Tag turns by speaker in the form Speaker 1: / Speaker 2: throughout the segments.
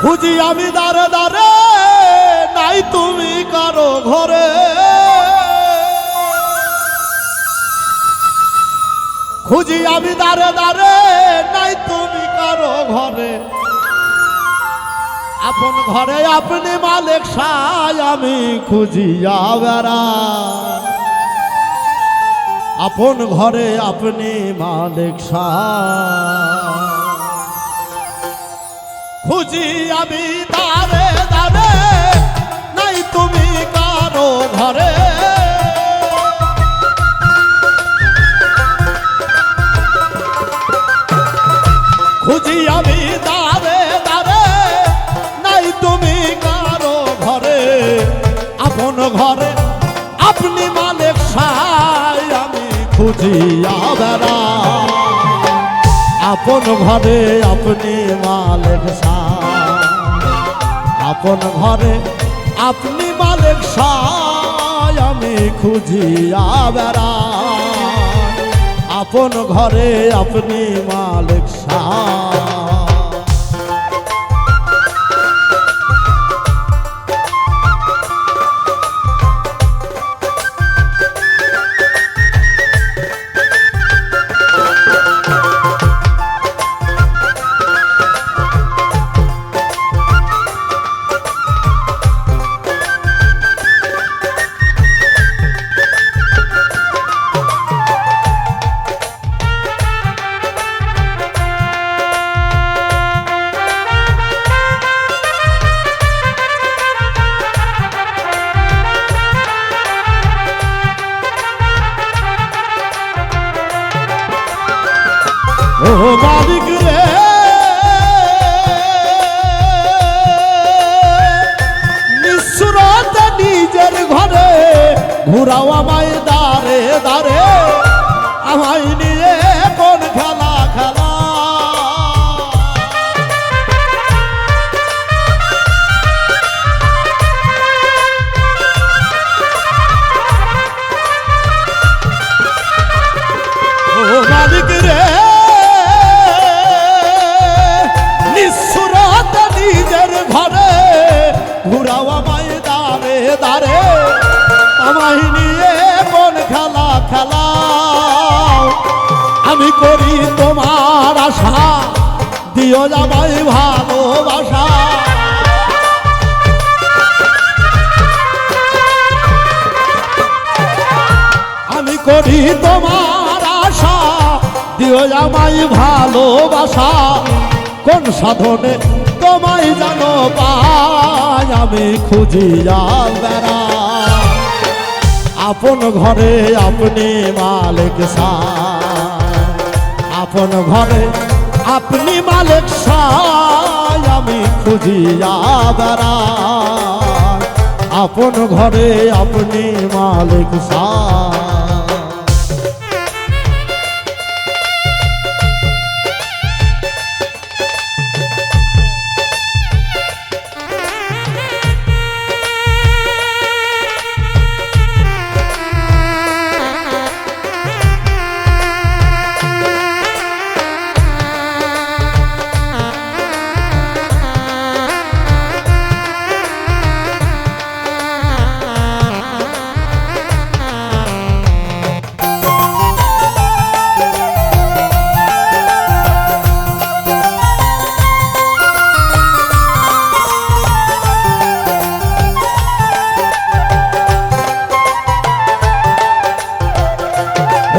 Speaker 1: খুঁজি আমি দারে দারে নাই তুমি কারও ঘরে। খুঁজি আমি দারে দারে নাই তুমি কারও ঘরে। আপন ঘরে আপনি মালিক, সাই আমি খুঁজিয়া বেড়া। আপন ঘরে আপনি মালিক, সাই। খুঁজি আমি দারে দারে নাই তুমি কারও ঘরে। খুঁজি আমি দারে দারে নাই তুমি কারও ঘরে। আপন ঘরে আপনি মালিক সাই, আমি খুঁজিয়া বেড়া আপন ঘরে আপনি মালিক আপন ঘরে আপনি মালিক আমি খুঁজিয়া বেড়া। আপন ঘরে আপনি মালিক সাই ও মালিক রে নিঃসুরত নিজের ঘরে ঘুরাও আমায় দারে দারে দারে আমায় নিয়ে কোন খেলা খেলা। আমি করি তোমার আশা, দিও আমায় ভালোবাসা। আমি করি তোমার আশা, দিও আমায় ভালোবাসা। কোন সাধনে তোমায় জানো পাই, আমি খুঁজিয়া বেড়া। আপন ঘরে আপনি মালিক আপন ঘরে আপনি মালিক সাই, আমি খুঁজিয়া বেড়া। আপন ঘরে আপনি মালিক সাই।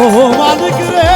Speaker 1: ও মালিক রে